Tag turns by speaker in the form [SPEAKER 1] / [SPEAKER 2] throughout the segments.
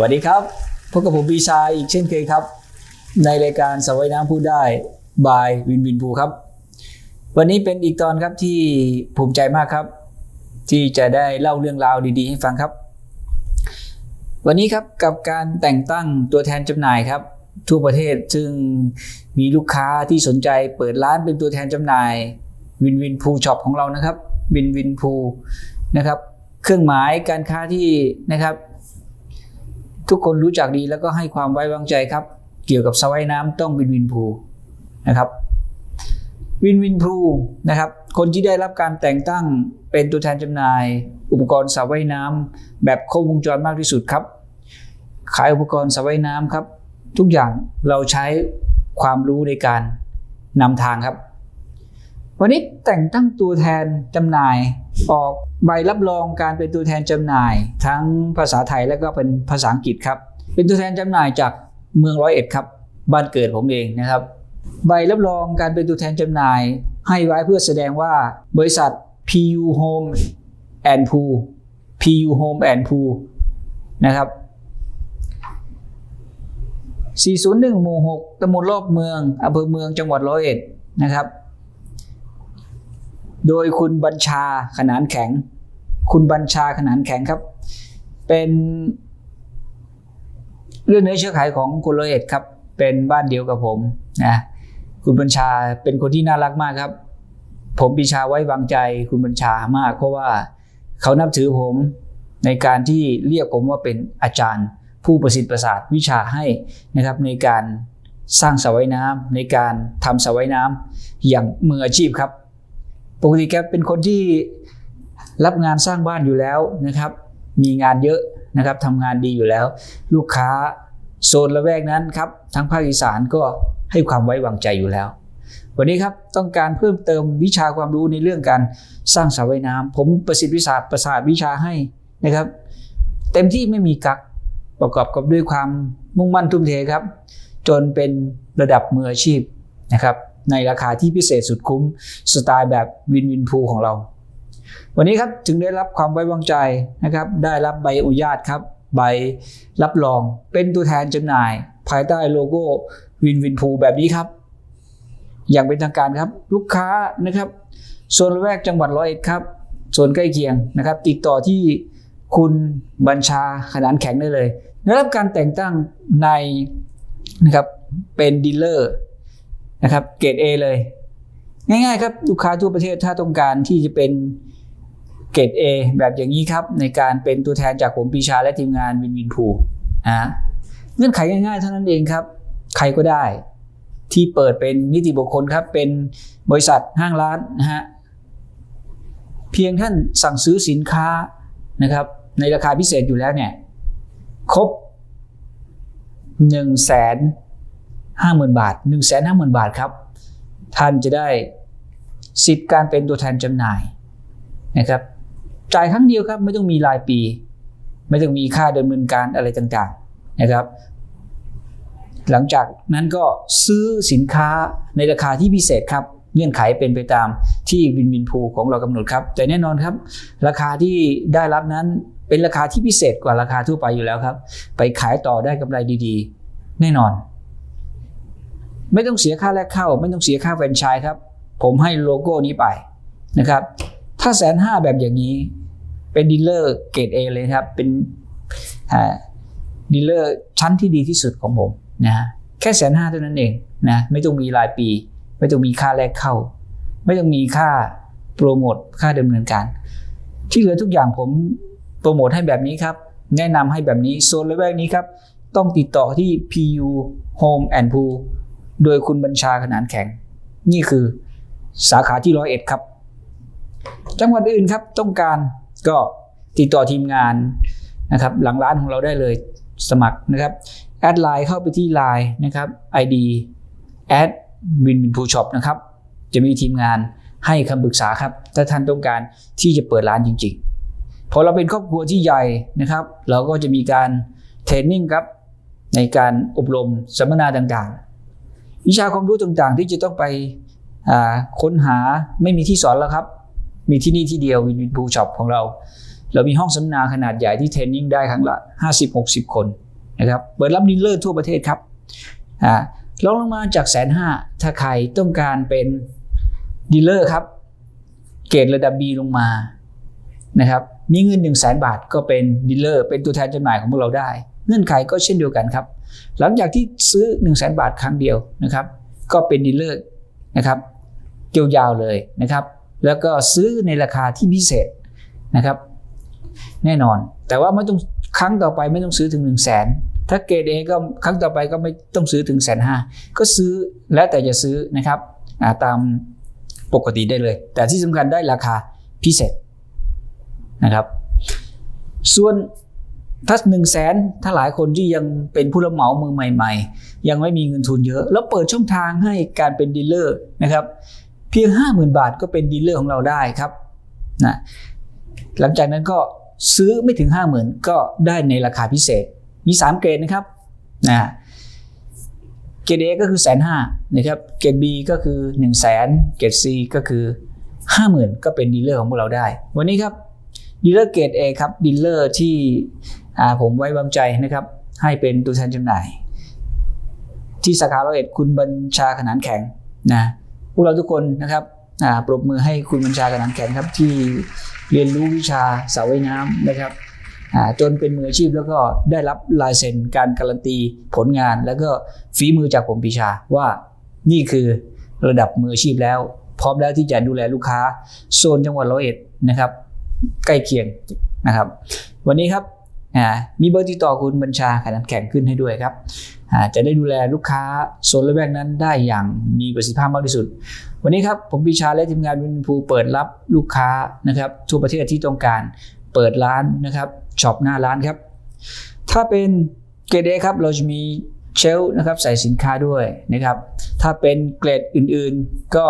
[SPEAKER 1] สวัสดีครับพบกับผมปีชาอีกเช่นเคยครับ ในรายการสวายน้ำพูดได้บายวินวินภูครับ วันนี้เป็นอีกตอนครับที่ภูมิใจมากครับ ที่จะได้เล่าเรื่องราวดีๆ ให้ฟังครับ วันนี้ครับกับการแต่งตั้งตัวแทนจำหน่ายครับ ทั่วประเทศซึ่งมีลูกค้าที่สนใจเปิดร้านเป็นตัวแทนจำหน่ายวินวินพูช็อปของเรานะครับวินวินพูนะครับ เครื่องหมายการค้าที่นะครับ ทุกคนรู้จักดีแล้วก็ให้ความไว้วางใจครับ เกี่ยวกับสวายน้ำต้องวินวินพูนะครับวินวินพูนะครับคนที่ได้รับการแต่งตั้งเป็นตัวแทนจำหน่าย อุปกรณ์สระว่ายน้ำแบบครบวงจรมากที่สุดครับ ขายอุปกรณ์สระว่ายน้ำครับ ทุกอย่างเราใช้ความรู้ในการนำทางครับ วันนี้แต่งตั้งตัวแทนจำหน่าย ออกใบรับรองการเป็นตัวแทนจำหน่าย ทั้งภาษาไทยและก็เป็นภาษาอังกฤษครับ เป็นตัวแทนจำหน่ายจากเมืองร้อยเอ็ดครับ บ้านเกิดผมเองนะครับ ใบรับรองการเป็นตัวแทนจำหน่าย ให้ไว้เพื่อแสดงว่าบริษัท PU Home and Pool PU Home and Pool นะครับ 401 หมู่ 6ตำบลรอบเมืองอำเภอเมืองจังหวัดร้อยเอ็ดนะครับ โดยคุณบัญชาขนานแข็ง คุณบัญชาขนานแข็งครับ เป็นเรื่องเนื้อเชื้อไขของคุณร้อยเอ็ดครับ เป็นบ้านเดียวกับผมนะคุณบัญชาเป็นคนที่น่ารักมากครับ ผมปีชาไว้วางใจคุณบัญชามาก เพราะว่าเขานับถือผมในการที่เรียกผมว่าเป็นอาจารย์ ผู้ประสิทธิ์ประสาทวิชาให้นะครับในการสร้างสระว่ายน้ำในการทำสระว่ายน้ำอย่างมืออาชีพครับ ปกติแกเป็นคนที่รับงานสร้างบ้านอยู่แล้วนะครับ มีงานเยอะนะครับทำงานดีอยู่แล้ว ลูกค้าโซนละแวกนั้นครับทั้งภาคอีสานก็ให้ความไว้วางใจอยู่แล้ว วันนี้ครับต้องการเพิ่มเติมวิชาความรู้ในเรื่องการสร้างสระว่ายน้ำผมประสิทธิ์วิสาประสาทวิชาให้นะครับ เต็มที่ไม่มีกักประกอบกับด้วยความมุ่งมั่นทุ่มเทครับ จนเป็นระดับมืออาชีพนะครับ ในราคาที่พิเศษสุดคุ้มสไตล์แบบวินวินพูของเรา วันนี้ครับจึงได้รับความไว้วางใจนะครับ ได้รับใบอนุญาตครับ ใบรับรองเป็นตัวแทนจำหน่าย ภายใต้โลโก้วินวินพูแบบนี้ครับ อย่างเป็นทางการครับลูกค้านะครับโซนแวกจังหวัดร้อยเอ็ดครับโซนใกล้เคียงนะครับ ติดต่อที่คุณบัญชาขนานแข็งได้เลยได้รับการแต่งตั้งในนะครับเป็นดีลเลอร์ นะครับ เกรด A เลย ง่ายๆครับ ลูกค้าทั่วประเทศถ้าต้องการที่จะเป็นเกรด A แบบอย่างนี้ครับ ในการเป็นตัวแทนจากผมปีชาและทีมงานวินวินพูนะเงื่อนไขง่ายๆเท่านั้นเองครับ ใครก็ได้ ที่เปิดเป็นนิติบุคคลครับ เป็นบริษัทห้างร้านนะฮะเพียงท่านสั่งซื้อสินค้านะครับ ในราคาพิเศษอยู่แล้วเนี่ย ครบ1นึ่งแสน ห้าหมื่นบาท1นึ่งแสนห้าหมื่นบาทครับ ท่านจะได้สิทธิ์การเป็นตัวแทนจำหน่ายนะครับ จ่ายครั้งเดียวครับไม่ต้องมีรายปี ไม่ต้องมีค่าดำเนินการอะไรต่างๆนะครับ หลังจากนั้นก็ซื้อสินค้าในราคาที่พิเศษครับเงื่อนไขเป็นไปตามที่วินวินพูของเรากำหนดครับ แต่แน่นอนครับ ราคาที่ได้รับนั้นเป็นราคาที่พิเศษกว่าราคาทั่วไปอยู่แล้วครับ ไปขายต่อได้กำไรดีๆ แน่นอน ไม่ต้องเสียค่าแรกเข้า ไม่ต้องเสียค่าแฟรนไชส์ครับ ผมให้โลโก้นี้ไปนะครับ ถ้าแสนห้าแบบอย่างนี้ เป็นดีลเลอร์เกรดเอเลยครับ เป็นดีลเลอร์ชั้นที่ดีที่สุดของผมนะฮะแค่แสนห้าเท่านั้นเองนะไม่ต้องมีรายปี ไม่ต้องมีค่าแรกเข้า ไม่ต้องมีค่าโปรโมทค่าดำเนินการ ที่เหลือทุกอย่างผมโปรโมทให้แบบนี้ครับ แนะนำให้แบบนี้โซนละแวกนี้ครับ ต้องติดต่อที่ PU Home and Pool โดยคุณบัญชาขนานแข็ง นี่คือสาขาที่ร้อยเอ็ดครับ จังหวัดอื่นครับต้องการก็ติดต่อทีมงานนะครับ หลังร้านของเราได้เลยสมัครนะครับ แอดไลน์เข้าไปที่ไลน์นะครับ ID แอดวินวินพูช็อปนะครับ จะมีทีมงานให้คำปรึกษาครับ ถ้าท่านต้องการที่จะเปิดร้านจริงๆ พอเราเป็นครอบครัวที่ใหญ่นะครับ เราก็จะมีการเทรนนิ่งครับในการอบรมสัมมนาต่างๆ วิชาความรู้ต่างๆ ที่จะต้องไปค้นหาไม่มีที่สอนแล้วครับ มีที่นี่ที่เดียววินวินพูช็อปของเรา เรามีห้องสัมมนาขนาดใหญ่ที่เทรนนิ่งได้ครั้งละ 50-60 คนนะครับเปิดรับดีลเลอร์ทั่วประเทศครับอลองลงมาจากแสนห้าถ้าใครต้องการเป็นดีลเลอร์ครับ เกรดระดับ B ลงมานะครับมีเงิน 1 0 0 0 0แบาทก็เป็นดีลเลอร์เป็นตัวแทนจำหน่ายของพวกเราได้ เงื่อนไขก็เช่นเดียวกันครับ หลังจากที่ซื้อ1 0 0 0 0แบาทครั้งเดียวนะครับ ก็เป็นดีลเลอร์นะครับยาวๆเลยนะครับ แล้วก็ซื้อในราคาที่พิเศษนะครับ แน่นอน แต่ว่าไม่ต้องครั้งต่อไปไม่ต้องซื้อถึง1 0 0 0 0แสนถ้าเกรดเอก็ครั้งต่อไปก็ไม่ต้องซื้อถึงแสนห้าก็ซื้อแล้วแต่จะซื้อนะครับาตามปกติได้เลย แต่ที่สำคัญได้ราคาพิเศษนะครับ ส่วน ถ้าหนึ่งแสนถ้าหลายคนที่ยังเป็นผู้รับเหมามือใหม่ ๆ ยังไม่มีเงินทุนเยอะ แล้วเปิดช่องทางให้การเป็นดีลเลอร์นะครับ เพียง 50,000 บาทก็เป็นดีลเลอร์ของเราได้ครับนะหลังจากนั้นก็ซื้อไม่ถึง 50,000 ก็ได้ในราคาพิเศษ มี 3 เกรดนะครับนะเกรด A ก็คือแสนห้านะครับเกรด B ก็คือ 1 0 0 0 0แสนเกรด C ก็คือ 50,000 ก็เป็นดีลเลอร์ของพวกเราได้ วันนี้ครับ ดีลเลอร์เกรด A ครับดีลเลอร์ที่ผมไว้วางใจนะครับ ให้เป็นตัวแทนจำหน่าย ที่สาขาเราเอ็ดคุณบัญชาขนานแข็งนะพวกเราทุกคนนะครับปรบมือให้คุณบัญชาขนานแข็งครับที่เรียนรู้วิชาสาวายน้ำนะครับจนเป็นมืออาชีพแล้วก็ได้รับลายเซ็นการการันตีผลงาน แล้วก็ฝีมือจากผมปีชาว่านี่คือระดับมืออาชีพแล้ว พร้อมแล้วที่จะดูแลลูกค้าโซนจังหวัดร้อยเอ็ดนะครับ ใกล้เคียงนะครับ วันนี้ครับมีเบอร์ติดต่อคุณบัญชาขนาดแข็งขึ้นให้ด้วยครับ จะได้ดูแลลูกค้าโซนละแวกนั้นได้อย่างมีประสิทธิภาพมากที่สุด วันนี้ครับผมปีชาและทีมงานวินพูเปิดรับลูกค้านะครับทั่วประเทศที่ต้องการเปิดร้านนะครับช็อปหน้าร้านครับ ถ้าเป็นเกรดเอครับเราจะมีเชลนะครับใส่สินค้าด้วยนะครับ ถ้าเป็นเกรดอื่นๆก็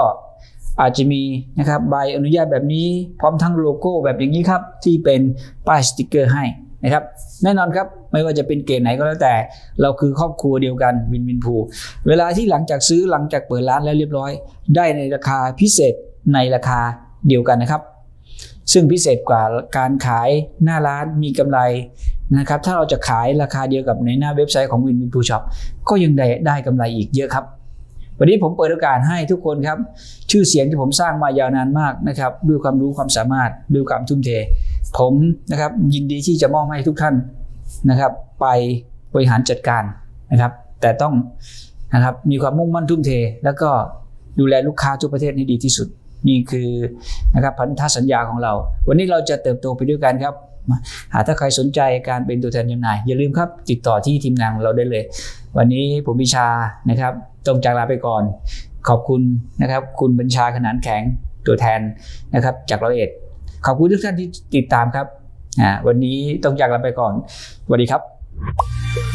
[SPEAKER 1] อาจจะมีนะครับใบอนุญาตแบบนี้ พร้อมทั้งโลโก้แบบอย่างนี้ครับ ที่เป็นป้ายสติกเกอร์ให้นะครับแน่นอนครับไม่ว่าจะเป็นเกรดไหนก็แล้วแต่ เราคือครอบครัวเดียวกันวินวินพูเวลาที่หลังจากซื้อหลังจากเปิดร้านแล้วเรียบร้อย ได้ในราคาพิเศษในราคาเดียวกันนะครับ ซึ่งพิเศษกว่าการขายหน้าร้านมีกำไรนะครับถ้าเราจะขายราคาเดียวกับในหน้าเว็บไซต์ของวินวินพูช็อปก็ยังได้ได้กำไรอีกเยอะครับ วันนี้ผมเปิดโอกาสให้ทุกคนครับ ชื่อเสียงที่ผมสร้างมายาวนานมากนะครับ ด้วยความรู้ความสามารถด้วยความทุ่มเท ผมนะครับยินดีที่จะมอบให้ทุกท่านนะครับ ไปบริหารจัดการนะครับ แต่ต้องนะครับมีความมุ่งมั่นทุ่มเท แล้วก็ดูแลลูกค้าทุกประเทศให้ดีที่สุด นี่คือนะครับพันธสัญญาของเรา วันนี้เราจะเติบโตไปด้วยกันครับ หากถ้าใครสนใจการเป็นตัวแทนจำหน่าย อย่าลืมครับติดต่อที่ทีมงานเราได้เลย วันนี้ผมพิชานะครับต้องจากลาไปก่อน ขอบคุณนะครับ คุณบัญชาขนานแข็งตัวแทนนะครับ จากเราเอ็ดขอบคุณทุกท่านที่ติดตามครับวันนี้ต้องจากลาไปก่อนสวัสดีครับ